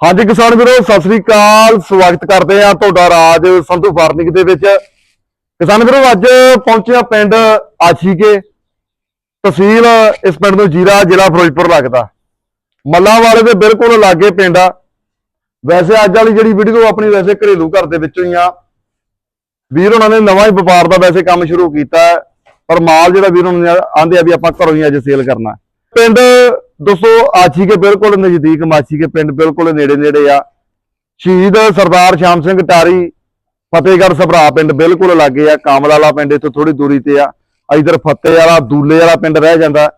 ਹਾਂਜੀ ਕਿਸਾਨ ਵੀਰੋ, ਸਤਿ ਸ੍ਰੀ ਅਕਾਲ। ਸਵਾਗਤ ਕਰਦੇ ਆ ਤੁਹਾਡਾ ਰਾਜ ਸੰਧੂ ਫਾਰਮਿੰਗ ਦੇ ਵਿੱਚ। ਕਿਸਾਨ ਵੀਰੋ, ਅੱਜ ਪਹੁੰਚਿਆ ਪਿੰਡ ਆਸ਼ੀਕੇ। ਤਹਿਸੀਲ ਇਸ ਪਿੰਡ ਨੂੰ ਜੀਰਾ, ਜ਼ਿਲ੍ਹਾ ਫਿਰੋਜ਼ਪੁਰ ਲੱਗਦਾ। ਮੱਲਾਂ ਵਾਲੇ ਦੇ ਬਿਲਕੁਲ ਲਾਗੇ ਪਿੰਡ ਆ। ਵੈਸੇ ਅੱਜ ਵਾਲੀ ਜਿਹੜੀ ਵੀਡੀਓ ਆਪਣੀ ਵੈਸੇ ਘਰੇਲੂ ਘਰ ਦੇ ਵਿੱਚੋਂ ਹੀ ਆ। ਵੀਰ ਉਹਨਾਂ ਨੇ ਨਵਾਂ ਹੀ ਵਪਾਰ ਦਾ ਵੈਸੇ ਕੰਮ ਸ਼ੁਰੂ ਕੀਤਾ ਪਰ ਮਾਲ ਜਿਹੜਾ ਵੀਰ ਉਹਨਾਂ ਨੇ ਆਂਦੇ ਆ ਵੀ ਆਪਾਂ ਘਰੋਂ ਹੀ ਅੱਜ ਸੇਲ ਕਰਨਾ ਪਿੰਡ ਦੋਸਤੋ ਆਛੀ ਕੇ ਬਿਲਕੁਲ ਨਜ਼ਦੀਕ ਮਾਛੀ ਕੇ ਪਿੰਡ ਬਿਲਕੁਲ ਨੇੜੇ ਨੇੜੇ ਆ। ਸ਼ਹੀਦ ਸਰਦਾਰ ਸ਼ਾਮ ਸਿੰਘ ਟਾਰੀ, ਫਤਿਹਗੜ੍ਹ ਸਭਰਾ ਪਿੰਡ ਬਿਲਕੁਲ ਲਾਗੇ ਆ। ਕਾਮਲ ਵਾਲਾ ਪਿੰਡ ਇੱਥੋਂ ਥੋੜੀ ਦੂਰੀ ਤੇ ਆ। ਇਧਰ ਫਤਿਹ ਵਾਲਾ, ਦੂਲੇ ਵਾਲਾ ਪਿੰਡ ਰਹਿ ਜਾਂਦਾ।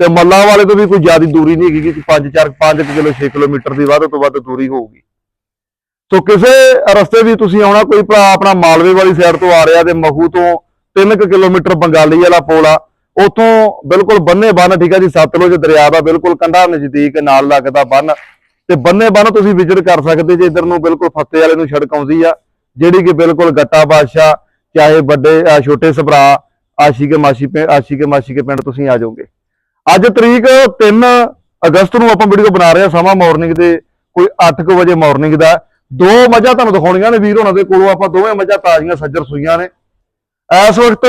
ਤੇ ਮੱਲਾ ਵਾਲੇ ਤੋਂ ਵੀ ਕੋਈ ਜ਼ਿਆਦਾ ਦੂਰੀ ਨਹੀਂ ਹੈਗੀ, ਕਿ 5 4 5 ਕਿਲੋ 6 ਕਿਲੋਮੀਟਰ ਦੀ ਵੱਧ ਤੋਂ ਵੱਧ ਦੂਰੀ ਹੋਊਗੀ। ਸੋ ਕਿਸੇ ਰਸਤੇ ਵੀ ਤੁਸੀਂ ਆਉਣਾ, ਕੋਈ ਭਰਾ ਆਪਣਾ ਮਾਲਵੇ ਵਾਲੀ ਸਾਈਡ ਤੋਂ ਆ ਰਿਹਾ ਤੇ ਮਹੂ ਤੋਂ 3 ਕਿਲੋਮੀਟਰ ਬੰਗਾਲੀ ਵਾਲਾ ਪੁਲ ਆ। ਉਥੋਂ ਬਿਲਕੁਲ ਬੰਨੇ ਬੰਨ, ਠੀਕ ਆ ਜੀ, ਸਤਲੁਜ ਦਰਿਆ ਦਾ ਬਿਲਕੁਲ ਕੰਢਾ ਨਜ਼ਦੀਕ ਨਾਲ ਲੱਗਦਾ ਬੰਨ ਤੇ ਬੰਨੇ ਬੰਨ ਤੁਸੀਂ ਵਿਜ਼ਿਟ ਕਰ ਸਕਦੇ ਜੇ ਇਧਰ ਨੂੰ ਬਿਲਕੁਲ ਫੱਤੇ ਵਾਲੇ ਨੂੰ ਸੜਕ ਆਉਂਦੀ ਆ, ਜਿਹੜੀ ਕਿ ਬਿਲਕੁਲ ਗੱਟਾ ਬਾਦਸ਼ਾਹ, ਚਾਹੇ ਵੱਡੇ ਛੋਟੇ ਸਭਰਾ ਆਸ਼ੀ ਕੇ ਮਾਸ਼ੀ ਆਸ਼ੀ ਕੇ ਮਾਸ਼ੀ ਕੇ ਪਿੰਡ ਤੁਸੀਂ ਆ ਜਾਓਗੇ। ਅੱਜ ਤਰੀਕ 3 ਅਗਸਤ ਨੂੰ ਆਪਾਂ ਵੀਡੀਓ ਬਣਾ ਰਹੇ ਹਾਂ, ਸਮਾਂ ਮਾਰਨਿੰਗ ਦੇ, ਕੋਈ 8:00 ਵਜੇ ਮਾਰਨਿੰਗ ਦਾ। ਦੋ ਮੱਝਾਂ ਤੁਹਾਨੂੰ ਦਿਖਾਉਣੀਆਂ ਨੇ ਵੀਰ ਉਹਨਾਂ ਦੇ ਕੋਲੋਂ, ਆਪਾਂ ਦੋਵੇਂ ਮੱਝਾਂ ਤਾਜ਼ੀਆਂ, ਸੱਜਰ ਸੂਈਆਂ ਨੇ। ਇਸ ਵਕਤ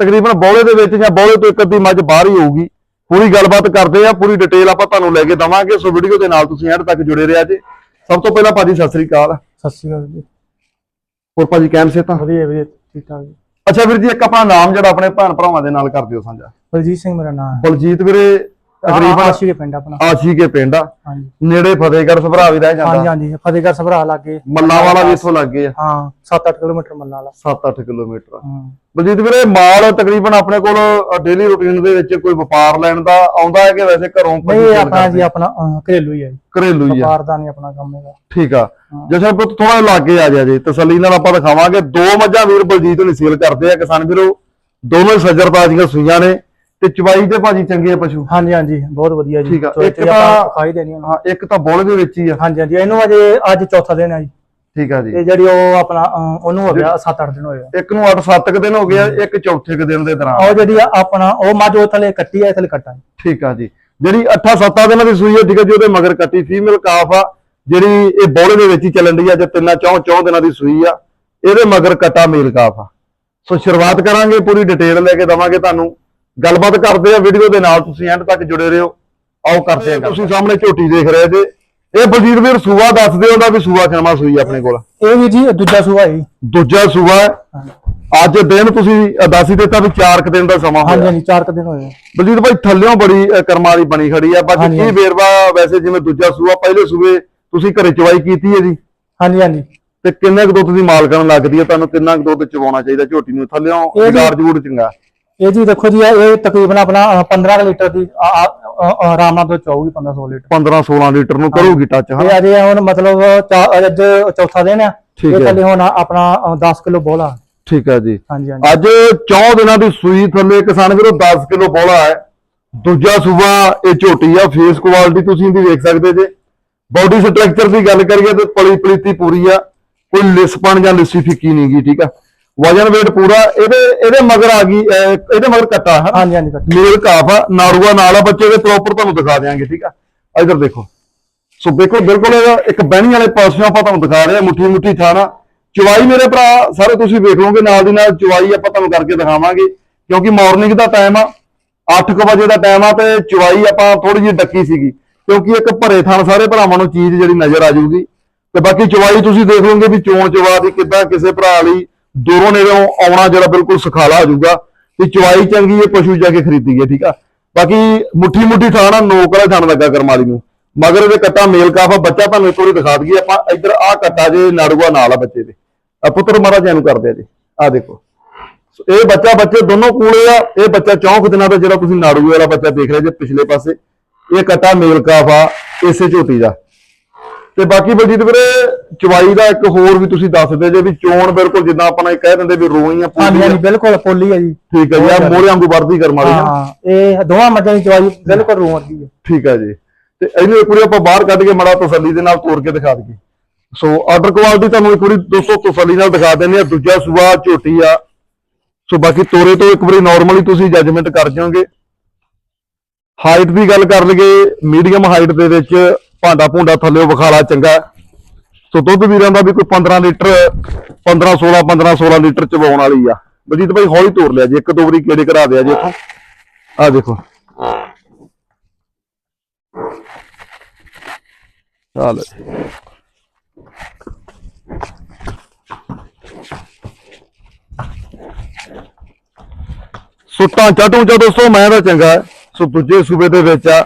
ਤਕਰੀਬਨ ਬੌਲੇ ਦੇ ਵਿੱਚ ਜਾਂ ਬੌਲੇ ਤੋਂ ਇੱਕ ਅੱਧੀ ਮੱਝ ਬਾਹਰ ਹੀ ਹੋਊਗੀ। ਪੂਰੀ ਗੱਲਬਾਤ ਕਰਦੇ ਆ ਪੂਰੀ ਡਿਟੇਲ ਆਪਾਂ ਤੁਹਾਨੂੰ ਲੈ ਕੇ ਦਵਾਂਗੇ। ਸੋ ਵੀਡੀਓ ਦੇ ਨਾਲ ਤੁਸੀਂ ਐਂਡ ਤੱਕ ਜੁੜੇ ਰਿਹਾ ਜੇ। ਸਭ ਤੋਂ ਪਹਿਲਾਂ ਭਾਜੀ ਸਤਿ ਸ੍ਰੀ ਅਕਾਲ। ਸਤਿ ਸ਼੍ਰੀ ਅਕਾਲ ਜੀ। ਹੋਰ ਭਾਜੀ ਕੈਮ ਸੇ ਤਾਂ? ਵਧੀਆ ਵਧੀਆ ਠੀਕ ਠਾਕ ਜੀ। ਅੱਛਾ ਵੀਰ ਜੀ ਇੱਕ ਆਪਣਾ ਨਾਮ ਜਿਹੜਾ ਆਪਣੇ ਭੈਣ ਭਰਾਵਾਂ ਦੇ ਨਾਲ ਕਰ ਦਿਓ ਸਾਂਝਾ। ਬਲਜੀਤ ਸਿੰਘ ਮੇਰਾ ਨਾਮ ਹੈ। ਬਲਜੀਤ ਵੀਰੇ ਤਕਰੀਬਨ ਆਸ਼ੀ ਦੇ ਪਿੰਡ ਆਪਣਾ। ਆਸ਼ੀ ਕੇ ਪਿੰਡ ਆ। ਹਾਂਜੀ। ਨੇੜੇ ਫਤਿਹਗੜ੍ਹ ਸਭਰਾ ਵੀ ਰਹਿ ਹਾਂਜੀ ਜਾਂਦਾ। ਹਾਂਜੀ ਫਤਿਹਗੜ੍ਹ ਸਭਰਾ ਲਾਗੇ। ਮੱਲਾ ਵਾਲਾ ਵੀ ਇੱਥੋਂ ਲੱਗੇ ਆ। ਹਾਂ 7-8 ਕਿਲੋਮੀਟਰ ਮੱਲਾ ਵਾਲਾ। 7-8 ਕਿਲੋਮੀਟਰ ਹਾਂ। ਬਲਜੀਤ ਵੀਰੇ ਮਾਲ ਤਕਰੀਬਨ ਆਪਣੇ ਕੋਲ ਡੇਲੀ ਰੂਟੀਨ ਦੇ ਵਿੱਚ ਕੋਈ ਵਪਾਰ ਲੈਣ ਦਾ ਆਉਂਦਾ ਹੈ ਕਿ ਵੈਸੇ ਘਰੋਂ ਨਹੀਂ ਇਹ ਆਪਣਾ? ਜੀ ਆਪਣਾ ਅਹ, ਘਰੇਲੂ ਹੀ ਹੈ ਜੀ। ਘਰੇਲੂ ਹੀ ਆ। ਵਪਾਰ ਦਾ ਨਹੀਂ ਆਪਣਾ ਕੰਮ ਹੈਗਾ। ਠੀਕ ਆ। ਜਸ਼ਨ ਪੁੱਤ ਥੋੜਾ ਲਾਗੇ ਆ ਜਾ ਜੀ। ਤਸੱਲੀ ਨਾਲ ਆਪਾਂ ਦਿਖਾਵਾਂਗੇ। ਦੋ ਮੱਝਾਂ ਵੀਰ ਬਲਜੀਤ ਨੇ ਸੇਲ ਕਰਦੇ ਆ। ਕਿਸਾਨ ਵੀਰੋ ਦੋਵੇਂ ਸੱਜਰ ਤਾਜ਼ੀਆਂ ਸੂਈਆਂ ਨੇ। ਤੇ ਚਵਾਈ ਤੇ ਭਾਜੀ ਚੰਗੇ ਆ ਪਸ਼ੂ? ਹਾਂਜੀ ਹਾਂਜੀ ਬਹੁਤ ਵਧੀਆ ਜੀ। ਠੀਕ ਆ, ਇੱਕ ਤੇ ਖਾਈ ਦੇਣੀ ਆ ਹਾਂ ਇੱਕ ਤਾਂ ਬੋਲ ਦੇ ਵਿੱਚ ਹੀ ਆ। ਹਾਂਜੀ ਹਾਂਜੀ ਇਹਨੂੰ ਅਜੇ ਅੱਜ ਚੌਥਾ ਦਿਨ ਹੈ ਜੀ। ਠੀਕ ਆ ਜੀ। ਤੇ ਜਿਹੜੀ ਉਹ ਆਪਣਾ ਉਹਨੂੰ ਹੋ ਗਿਆ 7-8 ਦਿਨ ਹੋਏ ਆ। ਇੱਕ ਨੂੰ 8-7 ਦਿਨ ਹੋ ਗਿਆ ਇੱਕ ਚੌਥੇ ਕੁ ਦਿਨ ਦੇ ਦੌਰਾਨ। ਉਹ ਜਿਹੜੀ ਆ ਆਪਣਾ ਉਹ ਮੱਝ ਉਹ ਥਲੇ ਕੱਟੀ ਆ ਥਲੇ ਕੱਟਾ ਹੈ। ਠੀਕ ਆ ਜੀ। ਜਿਹੜੀ 8-7 ਦਿਨਾਂ ਦੀ ਸੂਈ ਹੈ ਠੀਕ ਹੈ ਜੀ ਉਹਦੇ ਮਗਰ ਕੱਟੀ। ਫੀਮੇਲ ਕਾਫ ਆ ਜਿਹੜੀ ਇਹ ਬੋਲੇ ਦੇ ਵਿੱਚ ਹੀ ਚੱਲਣ ਦੀ ਆ ਜੇ ਤਿੰਨਾਂ ਚੌਂ ਚੌਂ ਦਿਨਾਂ ਦੀ ਸੂਈ ਆ ਇਹਦੇ ਮਗਰ ਕੱਟਾ ਮੇਲ ਕਾਫ ਆ। ਸੋ ਸ਼ੁਰੂਆਤ ਕਰਾਂਗੇ ਪੂਰੀ ਡਿਟੇਲ ਲੈ ਕੇ ਦਵਾਂਗੇ ਤੁਹਾਨੂੰ। ਗੱਲਬਾਤ ਕਰਦੇ ਆ ਵੀਡੀਓ ਦੇ ਨਾਲ ਤੁਸੀਂ ਐਂਡ ਤੱਕ ਜੁੜੇ ਰਹੋ। ਆਓ ਕਰਦੇ ਆ ਤੁਸੀਂ ਸਾਹਮਣੇ ਝੋਟੀ ਦੇਖ ਰਹੇ ਜੇ। ਇਹ ਬਲਜੀਤ ਵੀਰ ਸੂਆ ਦੱਸ ਦਿਓ ਵੀ ਸੂਆ ਕਿੰਨਾ ਸੂਈ ਆਪਣੇ ਕੋਲ। ਇਹ ਵੀ ਜੀ ਦੂਜਾ ਸੂਆ ਹੈ ਦੂਜਾ ਸੂਆ ਅੱਜ ਦਿਨ ਤੁਸੀਂ ਦੱਸ ਹੀ ਦਿੱਤਾ ਵੀ 4 ਕੁ ਦਿਨ ਦਾ ਸਮਾਂ ਹੋਇਆ। ਹਾਂਜੀ ਚਾਰ ਕੁ ਦਿਨ ਹੋਏ ਆ। ਬਲਜੀਤ ਭਾਈ ਥੱਲਿਓਂ ਬੜੀ ਕਰਮਾਂ ਦੀ ਬਣੀ ਖੜੀ ਆ। ਬਾਕੀ ਕੀ। ਵੇਰਵਾ ਵੈਸੇ ਜਿਵੇਂ ਦੂਜਾ ਸੂਆ ਪਹਿਲੇ ਸੂਏ ਤੁਸੀਂ ਘਰੇ ਚਵਾਈ ਕੀਤੀ ਹੈ ਜੀ? ਹਾਂਜੀ ਹਾਂਜੀ। ਤੇ ਕਿੰਨੇ ਕੁ ਦੁੱਧ ਦੀ ਮਾਲਕਣ ਲੱਗਦੀ ਹੈ? ਤੁਹਾਨੂੰ ਕਿੰਨਾ ਕੁ ਦੁੱਧ ਚਵਾਉਣਾ ਚਾਹੀਦਾ ਝੋਟੀ ਨੂੰ? ਥੱਲਿਓਂ ਜਗਾਰ ਜੂੜ ਚੰਗਾ। ਇਹ ਜੀ ਦੇਖੋ ਜੀ ਇਹ ਤਕਰੀਬਨ ਆਪਣਾ ਅਹ, 15 ਕੁ ਲੀਟਰ ਦੀ ਆ- ਆ- ਆਰਾਮ ਨਾਲ ਚਾਹੂਗੀ 15 16 ਲੀਟਰ। 15 16 ਲੀਟਰ ਨੂੰ ਕਰੂਗੀ ਟੱਚ ਹਾਂ ਇਹ ਅਜੇ ਹੁਣ ਮਤਲਬ ਚਾ- ਅੱਜ ਚੌਥਾ ਦਿਨ ਆ। ਇਹ। ਥੱਲੇ ਹੁਣ ਆਪਣਾ ਅ, 10 ਕਿਲੋ ਬੋਲਾ। ਠੀਕ ਹੈ ਜੀ। ਹਾਂਜੀ ਹਾਂਜੀ। ਅੱਜ 4 ਦਿਨਾਂ ਦੀ ਸੂਈ ਥੱਲੇ ਕਿਸਾਨ ਵੀਰੋ 10 ਕਿਲੋ ਬੋਲਾ ਹੈ। ਦੂਜਾ ਸੂਆ ਇਹ ਝੋਟੀ ਆ ਫੇਸ ਕੁਆਲਿਟੀ ਤੁਸੀਂ ਇਹਦੀ ਵੇਖ ਸਕਦੇ ਜੇ। ਬਾਡੀ ਸਟਰਕਚਰ ਦੀ ਗੱਲ ਕਰੀਏ ਤੇ ਪਲੀ ਪਲੀਤੀ ਪੂਰੀ ਆ। ਕੋਈ ਲਿਸਪਣ ਜਾਂ ਲਿੱਸੀ ਫਿੱਕੀ ਨਹੀਂ ਗਈ ਠੀਕ ਆ? ਵਜਨ weight ਪੂਰਾ ਇਹਦੇ ਇਹਦੇ ਮਗਰ ਆ ਗਈ ਅਹ, ਇਹਦੇ ਮਗਰ ਕੱਟਾ ਹੈ ਹਾਂਜੀ ਹਾਂਜੀ ਕੱਟ। ਮੇਲ ਕਾਫ ਆ ਨਾੜੂਆ ਨਾਲ ਆ ਬੱਚੇ ਦੇ ਪ੍ਰੋਪਰ ਤੁਹਾਨੂੰ ਦਿਖਾ ਦਿਆਂਗੇ ਠੀਕ ਆ? ਇਧਰ ਦੇਖੋ। ਸੋ ਦੇਖੋ ਬਿਲਕੁਲ ਇਹਦਾ ਇੱਕ ਬਹਿਣੀ ਵਾਲੇ ਪਾਸਿਓਂ ਆਪਾਂ ਤੁਹਾਨੂੰ ਦਿਖਾ ਰਹੇ ਹਾਂ ਮੁੱਠੀ ਮੁੱਠੀ ਥਾਣਾ ਚਵਾਈ ਮੇਰੇ ਭਰਾ ਸਾਰੇ ਤੁਸੀਂ ਵੇਖ ਲਓਗੇ ਨਾਲ ਦੀ ਨਾਲ ਚਵਾਈ ਆਪਾਂ ਤੁਹਾਨੂੰ ਕਰਕੇ ਦਿਖਾਵਾਂਗੇ ਕਿਉਂਕਿ ਮਾਰਨਿੰਗ ਦਾ ਟਾਈਮ ਆ 8 ਵਜੇ ਦਾ ਟਾਈਮ ਆ ਤੇ ਚਵਾਈ ਆਪਾਂ ਥੋੜੀ ਜਿਹੀ ਡੱਕੀ ਸੀਗੀ ਕਿਉਂਕਿ ਇੱਕ ਭਰੇ ਥਾਣ ਸਾਰੇ ਭਰਾਵਾਂ ਨੂੰ ਚੀਜ਼ ਜਿਹੜੀ ਨਜ਼ਰ ਆ ਜਾਊਗੀ। ਤੇ ਬਾਕੀ ਚਵਾਈ ਤੁਸੀਂ ਦੇਖ ਲਓਗੇ ਵੀ ਚੋਣ ਚਵਾ ਦੀ ਕਿੱਦਾਂ ਕਿਸੇ ਭਰਾ ਲਈ ਦੂਰੋਂ ਨੇੜੋਂ ਆਉਣਾ ਜਿਹੜਾ ਬਿਲਕੁਲ ਸੁਖਾਲਾ ਹੋ ਜਾਊਗਾ ਤੇ ਚਵਾਈ ਚੰਗੀ ਹੈ, ਪਸ਼ੂ ਜਾ ਕੇ ਖਰੀਦੀਏ ਠੀਕ ਆ? ਬਾਕੀ ਮੁੱਠੀ ਮੁੱਠੀ ਥਾਣਾ ਨੋਕ ਵਾਲਾ ਥਾਣ ਲੱਗਾ ਕਰਮਾਲੀ ਨੂੰ। ਮਗਰ ਇਹਦੇ ਕੱਟਾ ਮੇਲ ਕਾਫਾ ਬੱਚਾ ਤੁਹਾਨੂੰ ਇੱਕ ਵਾਰੀ ਦਿਖਾ ਦਈਏ, ਆਪਾਂ ਇੱਧਰ ਆਹ ਕੱਟਾ ਜੇ ਨਾੜੂਆ ਨਾਲ ਆ ਬੱਚੇ ਦੇ। ਆ ਪੁੱਤਰ ਮਹਾਰਾਜ ਇਹਨੂੰ ਕਰਦੇ ਆ ਜੀ। ਆ ਦੇਖੋ। ਇਹ ਬੱਚਾ, ਬੱਚੇ ਦੋਨੋਂ ਕੂਲੇ ਆ, ਇਹ ਬੱਚਾ ਚੌਂਕ ਦਿਨਾਂ ਦਾ ਜਿਹੜਾ ਤੁਸੀਂ ਨਾੜੂਏ ਵਾਲਾ ਬੱਚਾ ਦੇਖ ਰਹੇ ਜੇ ਪਿਛਲੇ ਪਾਸੇ, ਇਹ ਕੱਟਾ ਮੇਲ ਕਾਫਾ ਇਸੇ ਝੋਟੀ ਦਾ। ਤੇ ਬਾਕੀ ਬਲਜੀਤ ਵੀਰੇ ਚਵਾਈ ਦਾ ਇੱਕ ਹੋਰ ਵੀ ਤੁਸੀਂ ਦੱਸ ਦਿਓ ਜੇ ਵੀ ਚੋਣ ਬਿਲਕੁਲ ਜਿੱਦਾਂ ਆਪਾਂ ਇਹ ਕਹਿ ਦਿੰਦੇ ਵੀ ਰੋਈਆਂ ਹਾਂਜੀ ਪੂਰੀਆਂ। ਹਾਂਜੀ ਬਿਲਕੁਲ ਪੋਲੀ ਹੈ ਜੀ। ਠੀਕ ਹੈ ਜੀ ਆ ਮੋਹਰੇ ਵਾਂਗੂ ਵਰਦੀ ਕਰਮ ਵਾਲੀ ਨਾ। ਹਾਂ ਇਹ ਦੋਵਾਂ ਮੱਝਾਂ ਦੀ ਚਵਾਈ ਬਿਲਕੁਲ ਵਰਗੀ ਹੈ। ਠੀਕ ਹੈ ਜੀ। ਤੇ ਇਹਨੂੰ ਇੱਕ ਵਾਰੀ ਆਪਾਂ ਬਾਹਰ ਕੱਢ ਕੇ ਮੜਾ ਤਸੱਲੀ ਦੇ ਨਾਲ ਤੋੜ ਕੇ ਦਿਖਾ ਦਈਏ। ਸੋ ਆਰਡਰ ਕੁਆਲਿਟੀ ਤੁਹਾਨੂੰ ਇੱਕ ਵਾਰੀ ਦੋਸਤੋ ਤਸੱਲੀ ਨਾਲ ਦਿਖਾ ਦਿੰਦੇ ਆ ਦੂਜਾ ਸੂਆ ਝੋਟੀ ਆ। ਸੋ ਬਾਕੀ ਤੋਰੇ ਤੋਂ ਇੱਕ ਵਾਰੀ ਨਾਰਮਲੀ ਤੁਸੀਂ ਜੱਜਮੈਂਟ ਕਰ ਜਾਓਗੇ। ਹਾਈਟ ਦੀ ਗੱਲ ਕਰ ਲਈਏ ਮੀਡੀਅਮ ਹਾਈਟ ਦੇ ਵਿੱਚ ਭਾਂਡਾ ਭੁੰਡਾ ਥੱਲੇ ਵਿਖਾਲਾ ਚੰਗਾ। ਸੋ ਦੁੱਧ ਵੀਰਾਂ ਦਾ ਵੀ ਕੋਈ 15 ਲੀਟਰ 15 16 15 16 ਲੀਟਰ ਚਵਾਉਣ ਵਾਲੀ ਆ। ਬਲਜੀਤ ਭਾਈ ਹੌਲੀ ਤੋਰ ਲਿਆ ਜੀ, ਇੱਕ ਦੋ ਵਾਰੀ ਕਿਹੜੇ ਕਰਾ ਦਿਆ ਜੀ ਇੱਥੋਂ। ਆ ਦੇਖੋ। ਚੱਲ ਸੋ ਢਾਂਚਾ ਢੂੰਚਾ ਦੋਸਤੋ, ਮੈਂ ਤਾਂ ਚੰਗਾ। ਸੋ ਦੂਜੇ ਸੂਬੇ ਦੇ ਵਿੱਚ ਆ।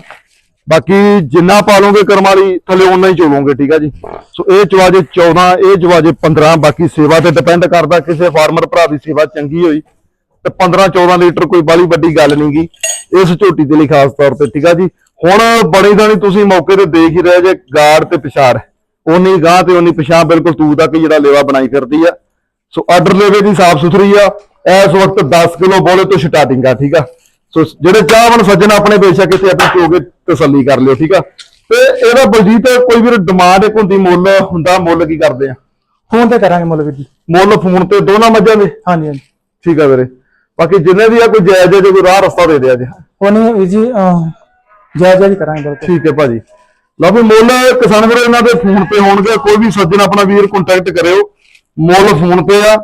ਬਾਕੀ ਜਿੰਨਾ ਪਾਲੋਗੇ ਕਰਮ ਵਾਲੀ, ਥੱਲੇ ਓਨਾ ਹੀ ਚੋਲੋਗੇ ਠੀਕ ਆ ਜੀ? ਸੋ ਇਹ ਜਵਾਜੇ 14 ਇਹ ਜਵਾਜੇ 15 ਬਾਕੀ ਸੇਵਾ ਤੇ ਡਿਪੈਂਡ ਕਰਦਾ ਕਿਸੇ ਫਾਰਮਰ ਭਰਾ ਦੀ ਸੇਵਾ ਚੰਗੀ ਹੋਈ, ਤੇ 15 14 ਲੀਟਰ ਕੋਈ ਬਾਲੀ ਵੱਡੀ ਗੱਲ ਨਹੀਂ ਨਹੀਂਗੀ ਇਸ ਝੋਟੀ ਦੇ ਲਈ ਖਾਸ ਤੌਰ ਤੇ, ਠੀਕ ਆ ਜੀ? ਹੁਣ ਬਣੀ ਦਾਣੀ ਤੁਸੀਂ ਮੌਕੇ ਤੇ ਦੇਖ ਹੀ ਰਹੇ ਜੇ, ਗਾੜ ਤੇ ਪਿਛਾੜ ਉਨੀ ਗਾਂ ਤੇ ਉਨੀ ਪਿਛਾਂ, ਬਿਲਕੁਲ ਤੂ ਤੱਕ ਜਿਹੜਾ ਲੇਵਾ ਬਣਾਈ ਫਿਰਦੀ ਆ। ਸੋ ਆਰਡਰ ਲੇਵੇ ਦੀ ਸਾਫ਼ ਸੁਥਰੀ ਆ, ਇਸ ਵਕਤ 10 ਕਿਲੋ ਬੋਲੇ ਤੋਂ ਸਟਾਰਟਿੰਗ ਆ, ਠੀਕ ਆ? ਸੋ ਜਿਹੜੇ ਚਾਹਵਣ ਸੱਜਣ ਆਪਣੇ ਬੇਸ਼ੱਕ ਇੱਥੇ ਆਪਣੇ ਚੋਗੇ ਤਸੱਲੀ ਕਰ ਲਿਓ ਠੀਕ ਆ? ਤੇ ਇਹਦਾ ਬਲਜੀਤ ਕੋਈ ਵੀ ਡਿਮਾਂਡ ਇੱਕ ਹੁੰਦੀ ਮੁੱਲ ਹੁੰਦਾ ਮੁੱਲ ਕੀ ਕਰਦੇ ਆ? ਫੋਨ ਤੇ ਕਰਾਂਗੇ ਮੁੱਲ ਵੀਰ ਜੀ। ਮੁੱਲ ਫੋਨ ਤੇ ਦੋਨਾਂ ਮੱਝਾਂ ਦੇ? ਹਾਂਜੀ ਹਾਂਜੀ। ਠੀਕ ਆ ਵੀਰੇ। ਬਾਕੀ ਜਿੰਨੇ ਵੀ ਆ ਕੋਈ ਜਾਇਜ਼ ਜੇ ਕੋਈ ਰਾਹ ਰਸਤਾ ਦੇ ਦਿਆ ਜੀ ਉਹਨੇ ਵੀਰ ਜੀ ਜਾਇਜ਼ ਜਾਇਜ਼ ਕਰਾਂਗੇ ਬਿਲਕੁਲ। ਠੀਕ ਹੈ ਭਾਜੀ। ਲਓ ਵੀ ਮੁੱਲ ਕਿਸਾਨ ਵੀਰ ਇਹਨਾਂ ਦੇ ਫੋਨ ਤੇ ਹੋਣਗੇ। ਕੋਈ ਵੀ ਸੱਜਣ ਆਪਣਾ ਵੀਰ ਕੰਟੈਕਟ ਕਰਿਓ। ਮੁੱਲ ਫੋਨ ਤੇ ਆ।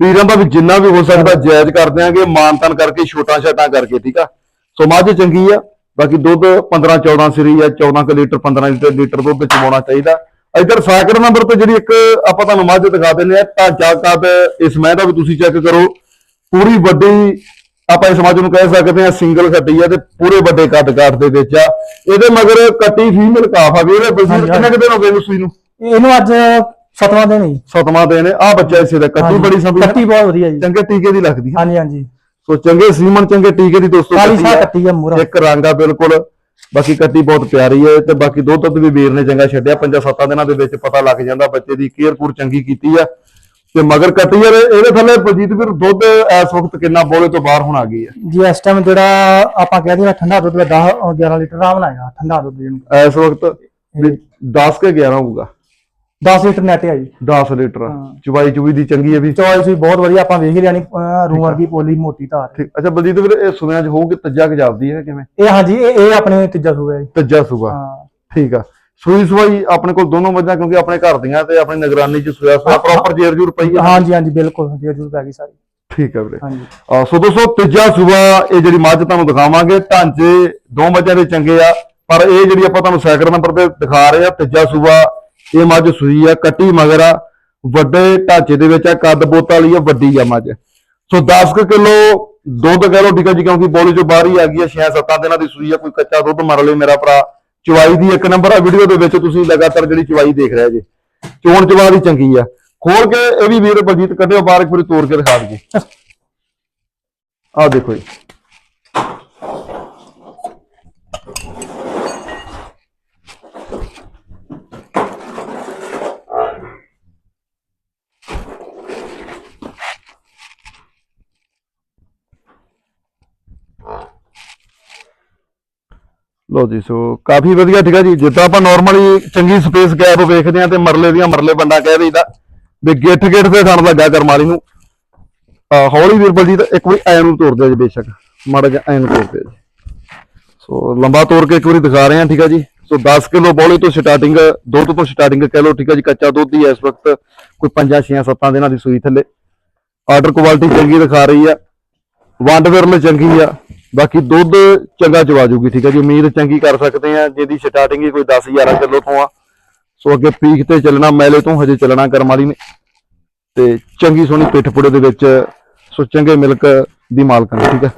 ਵੀਰਾਂ ਦਾ ਵੀ ਜਿੰਨਾ ਵੀ ਹੋ ਸਕਦਾ ਜਾਇਜ਼ ਕਰ ਦਿਆਂਗੇ ਮਾਨਤਨ ਕਰਕੇ ਛੋਟਾ ਛਾਟਾਂ ਕਰਕੇ ਠੀਕ ਆ? ਸੋ ਮੱਝ ਚੰਗੀ ਆ ਬਾਕੀ ਦੁੱਧ 15 14 ਸਰੀ ਆ 14 ਕੁ ਲੀਟਰ 15 ਲੀਟਰ ਲੀਟਰ ਦੁੱਧ ਚਵਾਉਣਾ ਚਾਹੀਦਾ। ਇਧਰ ਸਾਈਕਲ ਨੰਬਰ ਤੇ ਜਿਹੜੀ ਇੱਕ ਆਪਾਂ ਤੁਹਾਨੂੰ ਮੱਝ ਦਿਖਾ ਦਿੰਦੇ ਆ ਢਾਂਚਾ ਕੱਦ ਇਸ ਮਹਿ ਦਾ ਵੀ ਤੁਸੀਂ ਚੈੱਕ ਕਰੋ। ਪੂਰੀ ਵੱਡੀ ਆਪਾਂ ਇਸ ਮੱਝ ਨੂੰ ਕਹਿ ਸਕਦੇ ਆ ਸਿੰਗਲ ਕੱਟੀ ਆ ਤੇ ਪੂਰੇ ਵੱਡੇ ਕੱਦ ਕਾਠ ਦੇ ਵਿੱਚ ਆ। ਇਹਦੇ ਮਗਰ ਕੱਟੀ ਫੀਮੇਲ ਕਾਫ ਆ ਵੀ ਇਹਦੇ ਹਾਂਜੀ, ਕਿੰਨੇ ਕੁ ਦਿਨ ਹੋ ਗਏ ਸੂਈ ਨੂੰ? ਇਹਨੂੰ ਅੱਜ ਸਤਵਾਂ ਦਿਨ ਹੀ। ਸਤਵਾਂ ਦਿਨ ਆ ਬੱਚਾ ਇਸੇ ਦਾ ਕੱਟੀ ਬੜੀ ਸੰਭੀ ਕੱਟੀ ਬਹੁਤ ਵਧੀਆ ਜੀ। ਚੰਗੇ ਟੀਕੇ ਦੀ ਲੱਗਦੀ ਆ। ਹਾਂਜੀ ਹਾਂਜੀ। ਸੋ ਚੰਗੇ ਸੀਮਨ ਚੰਗੇ ਟੀਕੇ ਦੀ ਦੋਸਤੋ ਕੱਟੀ ਆ। ਕੱਟੀ ਆ ਮੂਰਾ ਇੱਕ ਰੰਗ ਆ ਬਿਲਕੁਲ। ਬਾਕੀ ਕੱਟੀ ਬਹੁਤ ਪਿਆਰੀ ਹੈ ਤੇ ਬਾਕੀ ਦੁੱਧ ਦੁੱਧ ਵੀ ਵੀਰ ਨੇ ਚੰਗਾ ਛੱਡਿਆ। ਪੰਜਾਂ ਸੱਤਾਂ ਦਿਨਾਂ ਦੇ ਵਿੱਚ ਪਤਾ ਲੱਗ ਜਾਂਦਾ ਬੱਚੇ ਦੀ ਕੇਅਰ ਪੂਰ ਚੰਗੀ ਕੀਤੀ ਆ। ਤੇ ਮਗਰ ਕੱਟੀ ਯਾਰ ਇਹਦੇ ਥੱਲੇ ਬਲਜੀਤ ਵੀਰ ਦੁੱਧ ਇਸ ਵਕਤ ਕਿੰਨਾ ਬੋਲੇ ਤੋਂ ਬਾਹਰ ਹੁਣ ਆ ਗਈ ਹੈ? ਜੀ ਇਸ ਟਾਈਮ ਜਿਹੜਾ ਆਪਾਂ ਕਹਿ ਦਿੰਦੇ ਠੰਡਾ ਦੁੱਧ 10 11 ਲੀਟਰ ਨਾਲ ਆਏਗਾ ਠੰਡਾ ਦੁੱਧ ਜਿਹਨੂੰ। ਇਸ ਵਕਤ 10 ਕੇ 11 ਹੋਊਗਾ। 10 ਲੀਟਰ ਨੈਟ ਹੈ ਜੀ। 10 ਲੀਟਰ। ਹਾਂ। ਚੁਬਾਈ ਚੁਬੀ ਦੀ ਚੰਗੀ ਹੈ ਵੀ। ਚੋਇਸ ਵੀ ਬਹੁਤ ਵਧੀਆ ਆਪਾਂ ਵੇਖ ਲਿਆ ਨਹੀਂ ਰੂਮਰ ਦੀ ਪੋਲੀ ਮੋਟੀ ਧਾਰ ਠੀਕ। ਅੱਛਾ ਬਲਜੀਤ ਵੀਰ ਇਹ ਸੁਣਿਆ ਚ ਹੋਊ ਕਿ ਤੱਜਾ ਗਜਾਬਦੀ ਹੈ ਕਿਵੇਂ? ਇਹ ਹਾਂਜੀ ਇਹ ਇਹ ਆਪਣੇ ਤੀਜਾ ਸੂਆ ਜੀ। ਤੱਜਾ ਸੂਆ ਹਾਂ। ਠੀਕ ਆ। ਸੂਈ ਸਵਾਈ ਆਪਣੇ ਕੋਲ ਦੋਨੋਂ ਮੱਝਾਂ ਕਿਉਂਕਿ ਆਪਣੇ ਘਰ ਦੀਆਂ ਤੇ ਆਪਣੀ ਨਿਗਰਾਨੀ ਚ ਸੂਆ ਸੂਆ ਪ੍ਰੋਪਰ ਜੇਰ ਜੂਰ ਪਈ ਆ। ਹਾਂਜੀ ਹਾਂਜੀ ਬਿਲਕੁਲ ਜੀ ਜੂ ਪੈ ਗਈ ਸਾਰੀ। ਠੀਕ ਆ ਵੀਰੇ। ਹਾਂਜੀ। ਸੋ ਦੋਸਤੋ ਤੀਜਾ ਸੂਬਾ ਇਹ ਜਿਹੜੀ ਮੱਝ ਤੁਹਾਨੂੰ ਦਿਖਾਵਾਂਗੇ ਢਾਂਚੇ ਦੋ ਮੱਝਾਂ ਦੇ ਚੰਗੇ ਆ। ਪਰ ਇਹ ਜਿਹੜੀ ਆਪਾਂ ਤੁਹਾਨੂੰ ਸੈਕਿੰਡ ਨੰਬਰ ਤੇ ਦਿਖਾ ਰਹੇ ਆ ਤੀਜਾ ਸੂਬਾ ਇਹ ਮੱਝ ਸੂਈ ਆ, ਕੱਟੀ ਮਗਰ ਆ, ਵੱਡੇ ਢਾਂਚੇ ਦੇ ਵਿੱਚ ਆ, ਕੱਦ ਬੋਤ ਵਾਲੀ ਆ, ਵੱਡੀ ਆ ਮੱਝ। ਸੋ 10 ਕਿਲੋ ਦੁੱਧ ਕਹਿ ਲਓ ਠੀਕ ਆ ਜੀ, ਕਿਉਂਕਿ ਬੋਲੀ ਚੋਂ ਬਾਹਰ ਹੀ ਆ ਗਈ ਆ 6-7 ਦਿਨਾਂ ਦੀ ਸੂਈ ਆ, ਕੋਈ ਕੱਚਾ ਦੁੱਧ ਮਰ ਲਈ ਮੇਰਾ ਭਰਾ। ਚਵਾਈ ਦੀ ਇੱਕ ਨੰਬਰ ਆ ਵੀਡੀਓ ਦੇ ਵਿੱਚ ਤੁਸੀਂ ਲਗਾਤਾਰ ਜਿਹੜੀ ਚਵਾਈ ਦੇਖ ਰਹੇ ਜੇ। ਚੋਣ ਚਵਾ ਦੀ ਚੰਗੀ ਆ। ਖੋਲ ਕੇ ਇਹ ਵੀ ਵੀਰ ਬਲਜੀਤ ਕੱਢਿਓ, ਬਾਹਰ ਇੱਕ ਵਾਰੀ ਤੋੜ ਕੇ ਦਿਖਾ ਦਈਏ। ਆਹ ਦੇਖੋ ਜੀ। ਲੋ ਜੀ, ਸੋ ਕਾਫੀ ਵਧੀਆ ਠੀਕ ਆ ਜੀ। ਜਿੱਦਾਂ ਆਪਾਂ ਨਾਰਮਲੀ ਚੰਗੀ ਸਪੇਸ ਗੈਪ ਵੇਖਦੇ ਆ ਤੇ ਮਰਲੇ ਦੀਆਂ ਮਰਲੇ ਬੰਦਾ ਕਹਿ ਦਈਦਾ। ਵੀ ਗਿੱਠ ਗਿੱਠ ਤੇ ਥਣ ਲੱਗਾ ਕਰਮਾਲੀ ਨੂੰ। ਆ ਹੌਲੀ ਵੀਰ ਬਲਜੀਤ, ਇੱਕ ਵਾਰੀ ਐ ਨੂੰ ਤੋੜ ਦਿਓ ਜੀ ਬੇਸ਼ੱਕ। ਮਾੜਾ ਜਿਹਾ ਐ ਨੂੰ ਤੋੜ ਦਿਓ ਸੋ ਲੰਬਾ ਤੋੜ ਕੇ ਇੱਕ ਵਾਰੀ ਦਿਖਾ ਰਹੇ ਆ ਠੀਕ ਆ ਜੀ। ਸੋ 10 ਕਿਲੋ ਬੋਲੇ ਤੋਂ ਸਟਾਰਟਿੰਗ ਦੁੱਧ ਤੋਂ ਸਟਾਰਟਿੰਗ ਕਹਿ ਲਓ, ਠੀਕ ਆ ਜੀ। ਕੱਚਾ ਦੁੱਧ ਹੀ ਇਸ ਵਕਤ ਕੋਈ 5 6 7 ਦਿਨਾਂ ਦੀ ਸੂਈ ਥੱਲੇ। ਆਰਡਰ ਕੁਆਲਿਟੀ ਚੰਗੀ ਦਿਖਾ ਰਹੀ ਆ। ਵੰਡ ਵਿਰਲ ਚੰਗੀ ਆ। ਬਾਕੀ ਦੁੱਧ ਚੰਗਾ ਚਵਾ ਜੂਗੀ, ਠੀਕ ਹੈ ਜੀ। ਉਮੀਦ ਚੰਗੀ ਕਰ ਸਕਦੇ ਆ ਜਿਹਦੀ ਸਟਾਰਟਿੰਗ ਹੀ ਕੋਈ 10 11 ਕਿਲੋ ਤੋਂ ਆ। ਸੋ ਅੱਗੇ ਪੀਕ ਤੇ ਚੱਲਣਾ, ਮੈਲੇ ਤੋਂ ਹਜੇ ਚੱਲਣਾ ਕਰਮ ਵਾਲੀ ਨੇ। ਤੇ ਚੰਗੀ ਸੋਹਣੀ ਪਿੱਠ ਪੁੜੇ ਦੇ ਵਿੱਚ ਸੋ ਚੰਗੇ ਮਿਲਕ ਦੀ ਮਾਲਕਣ, ਠੀਕ ਹੈ।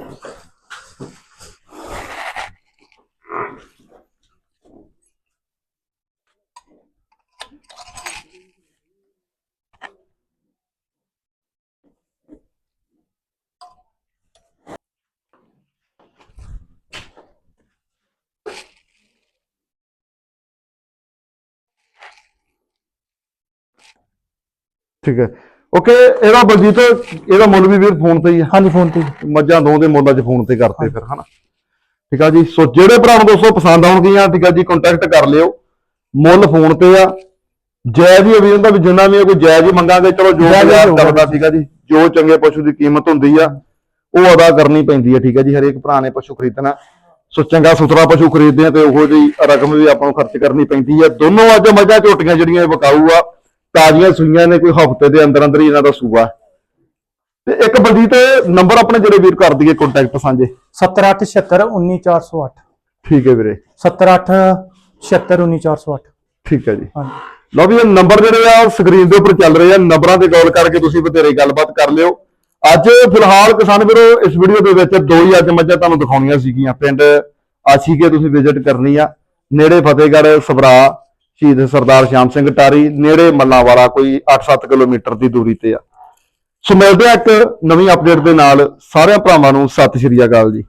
ਠੀਕ ਹੈ। ਓਕੇ ਇਹਦਾ ਬਲਜੀਤ ਇਹਦਾ ਮੁੱਲ ਵੀ ਵੀਰ ਫੋਨ ਤੇ ਹੀ ਆ। ਹਾਂਜੀ ਫੋਨ ਤੇ ਜੀ। ਮੱਝਾਂ ਦੋ ਦੇ ਮੁੱਲ ਅੱਜ ਫੋਨ ਤੇ ਕਰਤੇ ਫਿਰ ਹਨਾ। ਠੀਕ ਆ ਜੀ। ਸੋ ਜਿਹੜੇ ਭਰਾ ਨੂੰ ਦੋਸਤੋ ਪਸੰਦ ਆਉਣਗੀਆਂ ਠੀਕ ਆ ਜੀ ਕੰਟੈਕਟ ਕਰ ਲਿਓ। ਮੁੱਲ ਫੋਨ ਤੇ ਆ। ਜਾਇਜ਼ ਹੀ ਅਭੀ ਹੁੰਦਾ ਵੀ ਜਿੰਨਾ ਵੀ ਆ ਕੋਈ ਜਾਇਜ਼ ਹੀ ਮੰਗਾਂਗੇ। ਚਲੋ ਜੋ ਜਾਇਜ਼ ਹੀ ਬਾਜ਼ਾਰ ਹੋਊਗਾ। ਚੱਲਦਾ ਠੀਕ ਆ ਜੀ। ਜੋ ਚੰਗੇ ਪਸ਼ੂ ਦੀ ਕੀਮਤ ਹੁੰਦੀ ਆ ਉਹ ਅਦਾ ਕਰਨੀ ਪੈਂਦੀ ਆ ਠੀਕ ਆ ਜੀ। ਹਰੇਕ ਭਰਾ ਨੇ ਪਸ਼ੂ ਖਰੀਦਣਾ। ਸੋ ਚੰਗਾ ਸੁਥਰਾ ਪਸ਼ੂ ਖਰੀਦਦੇ ਆ ਤੇ ਉਹੋ ਜਿਹੀ ਰਕਮ ਵੀ ਆਪਾਂ ਨੂੰ ਖਰਚ ਕਰਨੀ ਪੈਂਦੀ ਹੈ ਦੋਨੋਂ ਅੱਜ ਮੱਝਾਂ ਝੋਟੀਆਂ ਜਿਹੜੀਆਂ ਇਹ ਵਿਕਾਊ ਆ। ਤਾਜ਼ੀਆਂ ਸੂਈਆਂ ਨੇ ਕੋਈ ਹਫ਼ਤੇ ਦੇ ਅੰਦਰ ਅੰਦਰ ਹੀ ਇਹਨਾਂ ਦਾ ਸੂਆ। ਤੇ ਇੱਕ ਬਲਜੀਤ ਨੰਬਰ ਆਪਣੇ ਜਿਹੜੇ ਵੀਰ ਕਰ ਦਈਏ ਕੰਟੈਕਟ ਸਾਂਝੇ। 7876 ਠੀਕ ਹੈ ਵੀਰੇ। 7876 ਠੀਕ ਹੈ ਜੀ। ਹਾਂਜੀ। ਲਓ ਵੀ ਨੰਬਰ ਜਿਹੜੇ ਆ ਸਕਰੀਨ ਦੇ ਉੱਪਰ ਚੱਲ ਰਹੇ ਆ। ਨੰਬਰਾਂ ਤੇ ਕਾਲ ਕਰਕੇ ਤੁਸੀਂ ਬਥੇਰੇ ਗੱਲਬਾਤ ਕਰ ਲਿਓ। ਅੱਜ ਫਿਲਹਾਲ ਕਿਸਾਨ ਵੀਰੋ ਇਸ ਵੀਡੀਓ ਦੇ ਵਿੱਚ ਦੋ ਹੀ ਅੱਜ ਮੱਝਾਂ ਤੁਹਾਨੂੰ ਦਿਖਾਉਣੀਆਂ ਸੀਗੀਆਂ। ਪਿੰਡ ਆਸ਼ੀਕੇ ਤੁਸੀਂ ਵਿਜ਼ਿਟ ਕਰਨੀ ਆ। ਨੇੜੇ ਫਤਿਹਗੜ੍ਹ ਸਭਰਾ ਸ਼ਹੀਦ ਸਰਦਾਰ ਸ਼ਾਮ ਸਿੰਘ ਟਾਰੀ ਨੇੜੇ ਮੱਲਾਂਵਾਲਾ, ਕੋਈ 8-7 ਕਿਲੋਮੀਟਰ ਦੀ ਦੂਰੀ ਤੇ ਆ। ਸੋ ਮਿਲਦੇ ਆ ਇੱਕ ਨਵੀਂ ਅਪਡੇਟ ਦੇ ਨਾਲ। ਸਾਰਿਆਂ ਭਰਾਵਾਂ ਨੂੰ ਸਤਿ ਸ਼੍ਰੀ ਅਕਾਲ ਜੀ।